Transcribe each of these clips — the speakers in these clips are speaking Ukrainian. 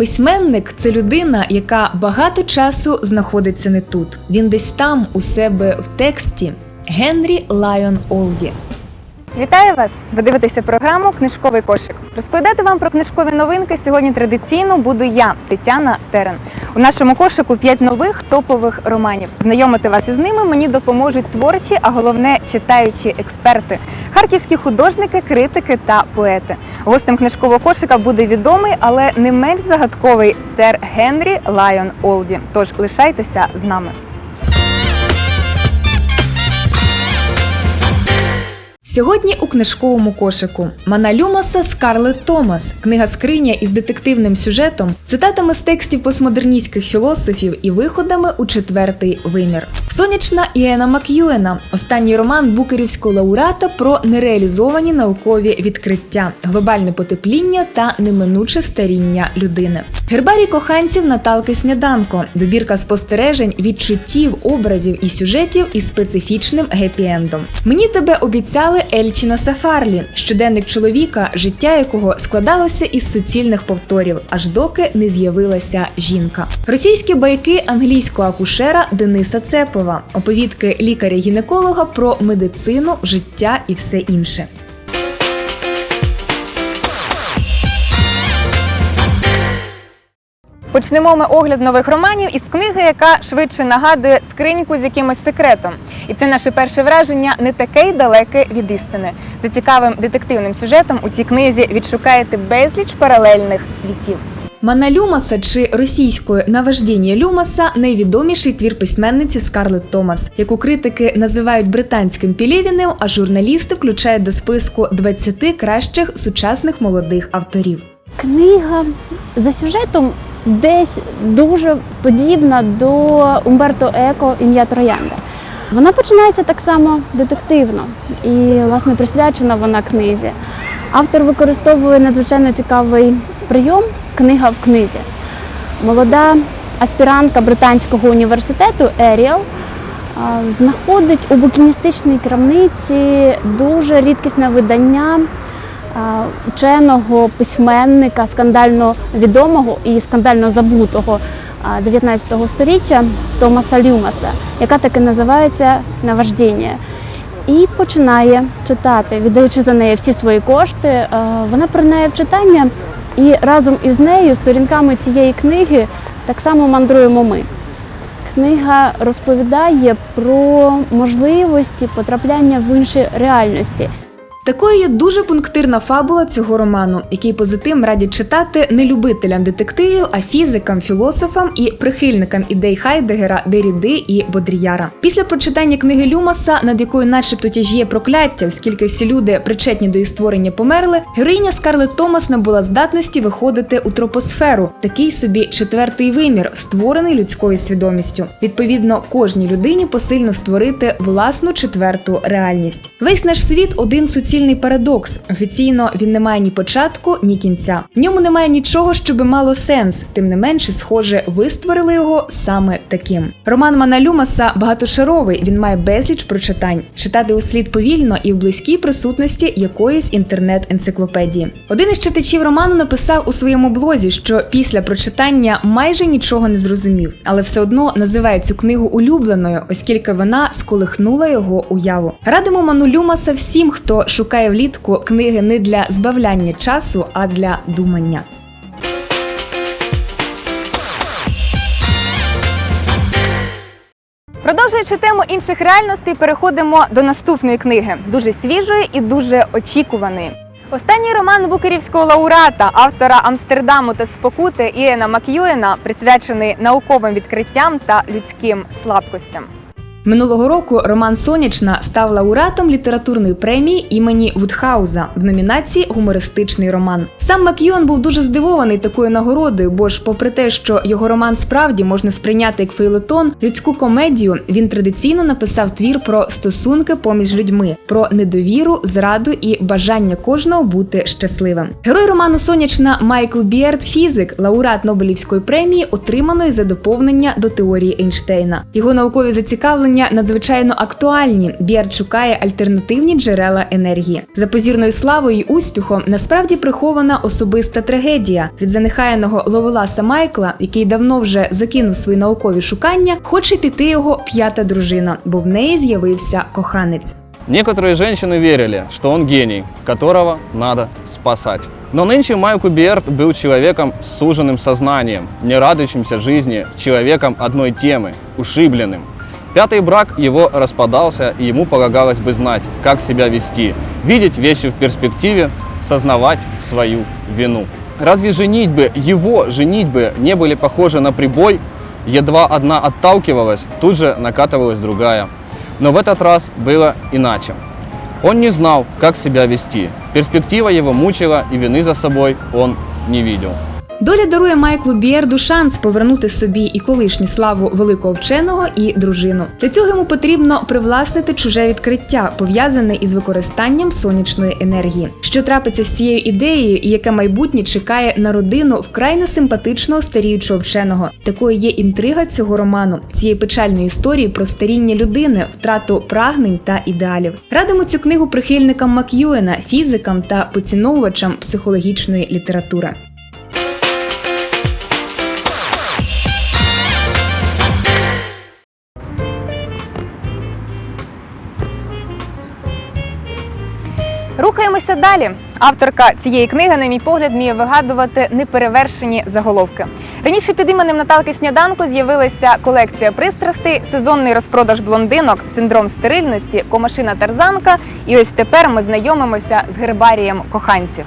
Письменник це людина, яка багато часу знаходиться не тут. Він десь там, у себе в тексті. Генрі Лайон Олді. Вітаю вас! Ви дивитеся програму Книжковий кошик. Розповідати вам про книжкові новинки сьогодні традиційно буду я, Тетяна Терен. У нашому кошику 5 нових топових романів. Знайомити вас із ними мені допоможуть творчі, а головне читаючі експерти, харківські художники, критики та поети. Гостем книжкового кошика буде відомий, але не менш загадковий сер Генрі Лайон Олді. Тож лишайтеся з нами. Сьогодні у книжковому кошику Мана Люмаса Скарлет Томас, книга скриня із детективним сюжетом, цитатами з текстів постмодерністських філософів і виходами у четвертий вимір. Сонячна Іена Мак'юена, останній роман букерівського лауреата про нереалізовані наукові відкриття, глобальне потепління та неминуче старіння людини. Гербарій коханців Наталки Сняданко, добірка спостережень, відчуттів, образів і сюжетів із специфічним гепі-ендом. Мені тебе обіцяли Ельчина Сафарлі, щоденник чоловіка, життя якого складалося із суцільних повторів, аж доки не з'явилася жінка. Російські байки англійського акушера Дениса Цепова, оповідки лікаря-гінеколога про медицину, життя і все інше. Почнемо ми огляд нових романів із книги, яка швидше нагадує скриньку з якимось секретом. І це наше перше враження не таке й далеке від істини. За цікавим детективним сюжетом у цій книзі відшукаєте безліч паралельних світів. Мана Люмаса чи російською Наваждіння Люмаса найвідоміший твір письменниці Скарлетт Томас, яку критики називають британським Пілєвіним, а журналісти включають до списку 20 кращих сучасних молодих авторів. Книга за сюжетом десь дуже подібна до Умберто Еко Ім'я Троянда. Вона починається так само детективно і, власне, присвячена вона книзі. Автор використовує надзвичайно цікавий прийом книга в книзі. Молода аспірантка британського університету Еріал знаходить у букіністичній крамниці дуже рідкісне видання а, ученого письменника, скандально відомого і скандально забутого а, 19 століття Томаса Люмаса, яка таки називається Наваждіння. І починає читати, віддаючи за неї всі свої кошти. Вона принає в читання, і разом із нею, сторінками цієї книги, так само мандруємо ми. Книга розповідає про можливості потрапляння в інші реальності. Такою є дуже пунктирна фабула цього роману, який позитив радять читати не любителям детективів, а фізикам, філософам і прихильникам ідей Хайдегера, Деріди і Бодріяра. Після прочитання книги Люмаса, над якою начебто тяжіє прокляття, оскільки всі люди, причетні до її створення, померли, героїня Скарлетт Томас набула здатності виходити у тропосферу, такий собі четвертий вимір, створений людською свідомістю. Відповідно, кожній людині посильно створити власну четверту реальність. Весь наш світ один суцільний парадокс. Офіційно він не має ні початку, ні кінця. В ньому немає нічого, що би мало сенс. Тим не менше, схоже, ви створили його саме таким. Роман Мана Люмаса багатошаровий. Він має безліч прочитань. Читати у слід повільно і в близькій присутності якоїсь інтернет-енциклопедії. Один із читачів роману написав у своєму блозі, що після прочитання майже нічого не зрозумів, але все одно називає цю книгу улюбленою, оскільки вона сколихнула його уяву. Радимо Ману Люмаса всім, хто влітку книги не для збавляння часу, а для думання. Продовжуючи тему інших реальностей, переходимо до наступної книги, дуже свіжої і дуже очікуваної. Останній роман букерівського лауреата, автора Амстердаму та спокути Іена Мак'юена, присвячений науковим відкриттям та людським слабкостям. Минулого року Роман Сонячна став лауреатом літературної премії імені Вудхауза в номінації Гумористичний роман. Сам Мак'йон був дуже здивований такою нагородою, бо ж, попри те, що його роман справді можна сприйняти як фейлетон, людську комедію він традиційно написав твір про стосунки поміж людьми, про недовіру, зраду і бажання кожного бути щасливим. Герой роману Сонячна Майкл Біерд, фізик, лауреат Нобелівської премії, отриманої за доповнення до теорії Ейнштейна. Його наукові зацікавлення висловлення надзвичайно актуальні. Біар шукає альтернативні джерела енергії. За позірною славою й успіхом насправді прихована особиста трагедія від занехаяного ловеласа Майкла, який давно вже закинув свої наукові шукання, хоче піти його п'ята дружина, бо в неї з'явився коханець. Некоторые женщины верили, что он гений, которого надо спасать. Но нынче Майкл Биерт был человеком с суженным сознанием, не радующимся жизни, человеком одной темы, ушибленным. Пятый брак его распадался, и ему полагалось бы знать, как себя вести, видеть вещи в перспективе, сознавать свою вину. Разве женитьбы, его женитьбы не были похожи на прибой? Едва одна отталкивалась, тут же накатывалась другая. Но в этот раз было иначе. Он не знал, как себя вести. Перспектива его мучила, и вины за собой он не видел. Доля дарує Майклу Біерду шанс повернути собі і колишню славу великого вченого і дружину. Для цього йому потрібно привласнити чуже відкриття, пов'язане із використанням сонячної енергії. Що трапиться з цією ідеєю, і яке майбутнє чекає на родину вкрай несимпатичного старіючого вченого. Такою є інтрига цього роману, цієї печальної історії про старіння людини, втрату прагнень та ідеалів. Радимо цю книгу прихильникам Мак'юена, фізикам та поціновувачам психологічної літератури. Рухаємося далі. Авторка цієї книги, на мій погляд, вміє вигадувати неперевершені заголовки. Раніше під іменем Наталки Сніданко з'явилася колекція пристрастей, сезонний розпродаж блондинок, синдром стерильності, комашина тарзанка. І ось тепер ми знайомимося з гербарієм коханців.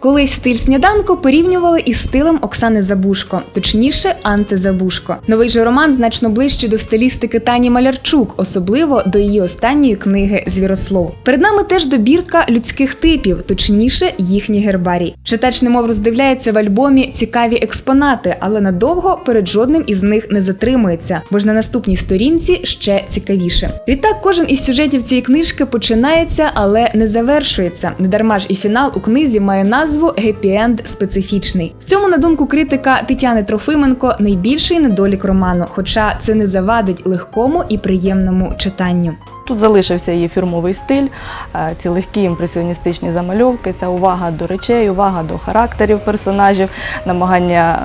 Колись стиль сніданку порівнювали із стилем Оксани Забушко, точніше, антизабушко. Новий же роман значно ближче до стилістики Тані Малярчук, особливо до її останньої книги Звірослов. Перед нами теж добірка людських типів, точніше, їхній гербарій. Читач немов роздивляється в альбомі цікаві експонати, але надовго перед жодним із них не затримується, бо ж на наступній сторінці ще цікавіше. Відтак, кожен із сюжетів цієї книжки починається, але не завершується. Недарма ж і фінал у книзі має назву «Геппі-енд специфічний. В цьому, на думку критика Тетяни Трофименко, найбільший недолік роману, хоча це не завадить легкому і приємному читанню. Тут залишився її фірмовий стиль, е, ці легкі імпресіоністичні замальовки, ця увага до речей, увага до характерів персонажів, намагання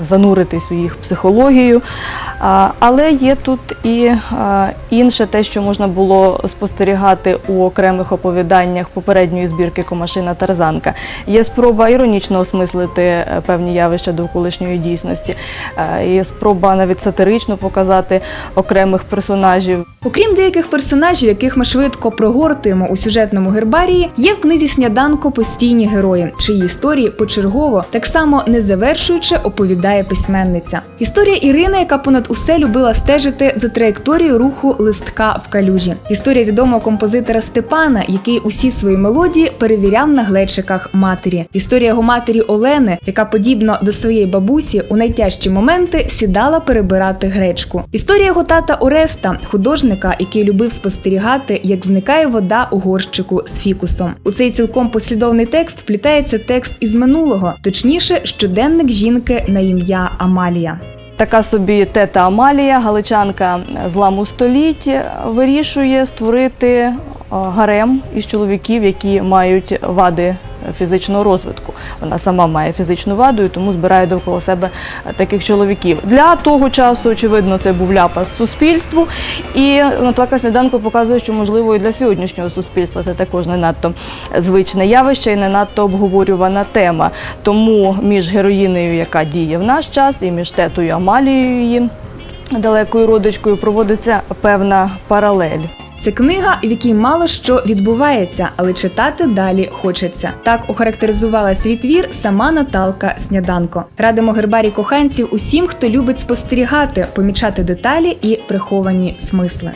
е, зануритись у їх психологію. Але є тут і е, інше те, що можна було спостерігати у окремих оповіданнях попередньої збірки Комашина Тарзанка. Є спроба іронічно осмислити е, певні явища довколишньої дійсності, е, є спроба навіть сатирично показати окремих персонажів. Окрім деяких персонажів, яких ми швидко прогортуємо у сюжетному гербарії, є в книзі Сняданко постійні герої, чиї історії почергово, так само не завершуючи, оповідає письменниця. Історія Ірини, яка понад усе любила стежити за траєкторією руху листка в калюжі. Історія відомого композитора Степана, який усі свої мелодії перевіряв на глечиках матері. Історія його матері Олени, яка подібно до своєї бабусі у найтяжчі моменти сідала перебирати гречку. Історія його тата Ореста, художника, який любив спостерігати, як зникає вода у горщику з фікусом. У цей цілком послідовний текст вплітається текст із минулого, точніше, щоденник жінки на ім'я Амалія. Така собі тета Амалія, галичанка зламу століть, вирішує створити е, гарем із чоловіків, які мають вади фізичного розвитку. Вона сама має фізичну ваду і тому збирає довкола себе таких чоловіків. Для того часу, очевидно, це був ляпас суспільству. І Наталка Сніданко показує, що можливо і для сьогоднішнього суспільства це також не надто звичне явище і не надто обговорювана тема. Тому між героїнею, яка діє в наш час, і між тетою Амалією її далекою родичкою проводиться певна паралель. Це книга, в якій мало що відбувається, але читати далі хочеться. Так охарактеризувала свій твір сама Наталка Сняданко. Радимо гербарі коханців усім, хто любить спостерігати, помічати деталі і приховані смисли.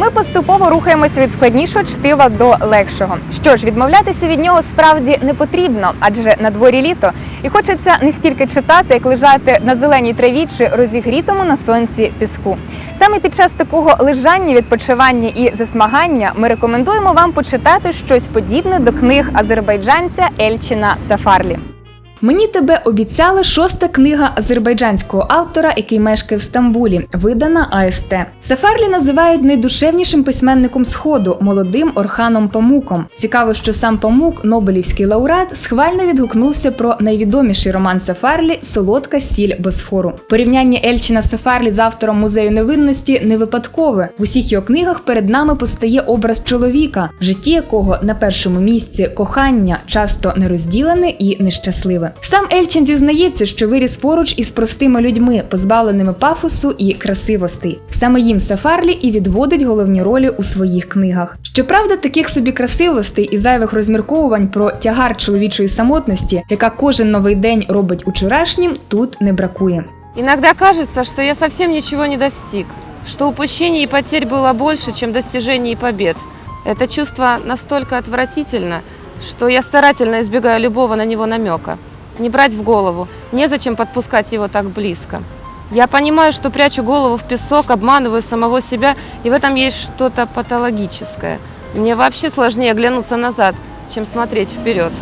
Ми поступово рухаємося від складнішого чтива до легшого. Що ж, відмовлятися від нього справді не потрібно, адже на дворі літо, і хочеться не стільки читати, як лежати на зеленій траві чи розігрітому на сонці піску. Саме під час такого лежання, відпочивання і засмагання ми рекомендуємо вам почитати щось подібне до книг азербайджанця Ельчина Сафарлі. Мені тебе обіцяла шоста книга азербайджанського автора, який мешкає в Стамбулі, видана АСТ. Сафарлі називають найдушевнішим письменником сходу молодим Орханом Памуком. Цікаво, що сам Памук, Нобелівський лауреат, схвально відгукнувся про найвідоміший роман Сафарлі Солодка сіль Босфору. Порівняння Ельчина Сафарлі з автором музею невинності не випадкове. В усіх його книгах перед нами постає образ чоловіка, житті якого на першому місці кохання часто нерозділене і нещасливе. Сам Ельчин зізнається, що виріс поруч із простими людьми, позбавленими пафосу і красивостей. Саме їм Сафарлі і відводить головні ролі у своїх книгах. Щоправда, таких собі красивостей і зайвих розмірковувань про тягар чоловічої самотності, яка кожен новий день робить учорашнім, тут не бракує. Иногда кажется, что я совсем ничего не достиг, что упущений и потерь было больше, чем достижений и побед. Это чувство настолько отвратительно, что я старательно избегаю любого на него намека. Не брать в голову, незачем подпускать его так близко. Я понимаю, что прячу голову в песок, обманываю самого себя, и в этом есть что-то патологическое. Мне вообще сложнее оглянуться назад, чем смотреть вперед.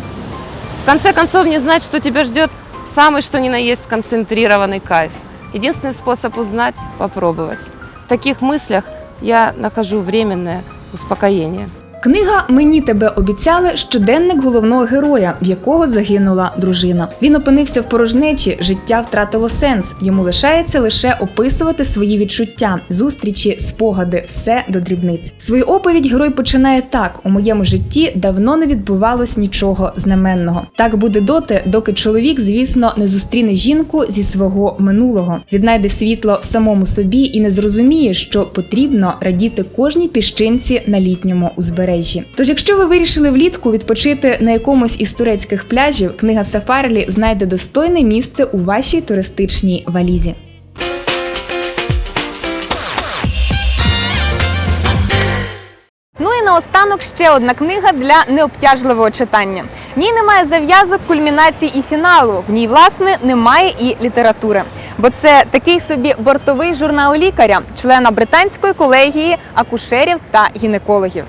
В конце концов, не знать, что тебя ждет, самый что ни на есть концентрированный кайф. Единственный способ узнать – попробовать. В таких мыслях я нахожу временное успокоение. Книга Мені тебе обіцяли щоденник головного героя, в якого загинула дружина. Він опинився в порожнечі, життя втратило сенс. Йому лишається лише описувати свої відчуття, зустрічі, спогади, все до дрібниць. Свою оповідь герой починає так: у моєму житті давно не відбувалось нічого знаменного. Так буде доти, доки чоловік, звісно, не зустріне жінку зі свого минулого, віднайде світло в самому собі і не зрозуміє, що потрібно радіти кожній піщинці на літньому узбережжі. Тож, якщо ви вирішили влітку відпочити на якомусь із турецьких пляжів, книга Сафарлі знайде достойне місце у вашій туристичній валізі. Ну і наостанок ще одна книга для необтяжливого читання. В ній немає зав'язок, кульмінацій і фіналу. В ній, власне, немає і літератури. Бо це такий собі бортовий журнал лікаря, члена британської колегії акушерів та гінекологів.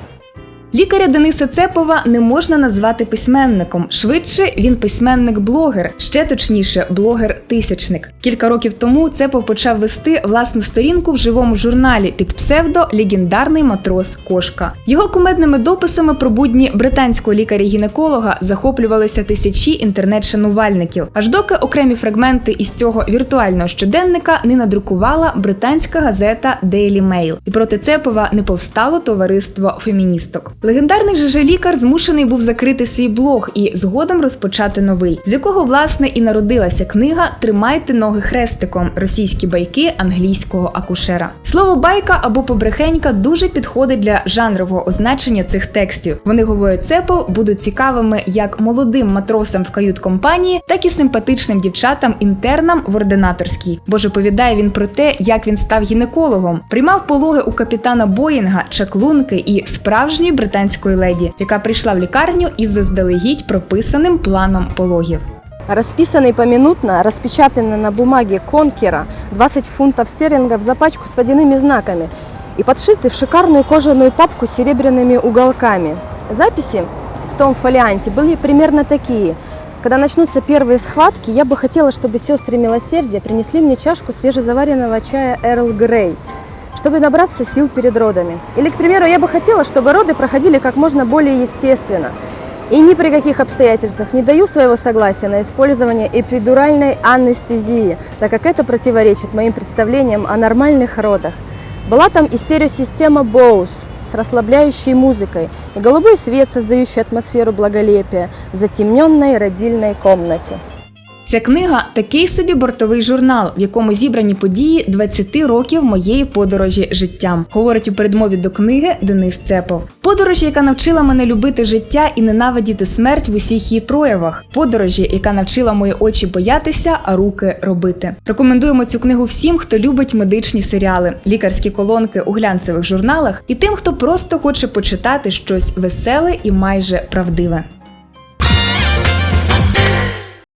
Лікаря Дениса Цепова не можна назвати письменником. Швидше він письменник-блогер, ще точніше, блогер-тисячник. Кілька років тому Цепов почав вести власну сторінку в живому журналі під псевдо Легендарний матрос Кошка. Його кумедними дописами про будні британського лікаря-гінеколога захоплювалися тисячі інтернет-шанувальників. Аж доки окремі фрагменти із цього віртуального щоденника не надрукувала британська газета Daily Mail. І проти Цепова не повстало товариство феміністок. Легендарний ЖЖ лікар змушений був закрити свій блог і згодом розпочати новий, з якого власне і народилася книга Тримайте ноги хрестиком. Російські байки англійського акушера. Слово байка або побрехенька дуже підходить для жанрового означення цих текстів. Вони говорять Цепов будуть цікавими як молодим матросам в кают-компанії, так і симпатичним дівчатам-інтернам в ординаторській. Бо ж оповідає він про те, як він став гінекологом, приймав пологи у капітана Боїнга, чаклунки і справжньої британської леді, яка прийшла в лікарню із заздалегідь прописаним планом пологів. Расписанный поминутно, распечатанный на бумаге конкера 20 фунтов стерлингов за пачку с водяными знаками и подшитый в шикарную кожаную папку с серебряными уголками. Записи в том фолианте были примерно такие. Когда начнутся первые схватки, я бы хотела, чтобы сестры милосердия принесли мне чашку свежезаваренного чая Эрл Грей, чтобы набраться сил перед родами. Или, к примеру, я бы хотела, чтобы роды проходили как можно более естественно. И ни при каких обстоятельствах не даю своего согласия на использование эпидуральной анестезии, так как это противоречит моим представлениям о нормальных родах. Была там и стереосистема Bose с расслабляющей музыкой и голубой свет, создающий атмосферу благолепия в затемненной родильной комнате. Ця книга такий собі бортовий журнал, в якому зібрані події 20 років моєї подорожі життям, говорить у передмові до книги Денис Цепов. Подорожі, яка навчила мене любити життя і ненавидіти смерть в усіх її проявах. Подорожі, яка навчила мої очі боятися, а руки робити. Рекомендуємо цю книгу всім, хто любить медичні серіали, лікарські колонки у глянцевих журналах, і тим, хто просто хоче почитати щось веселе і майже правдиве.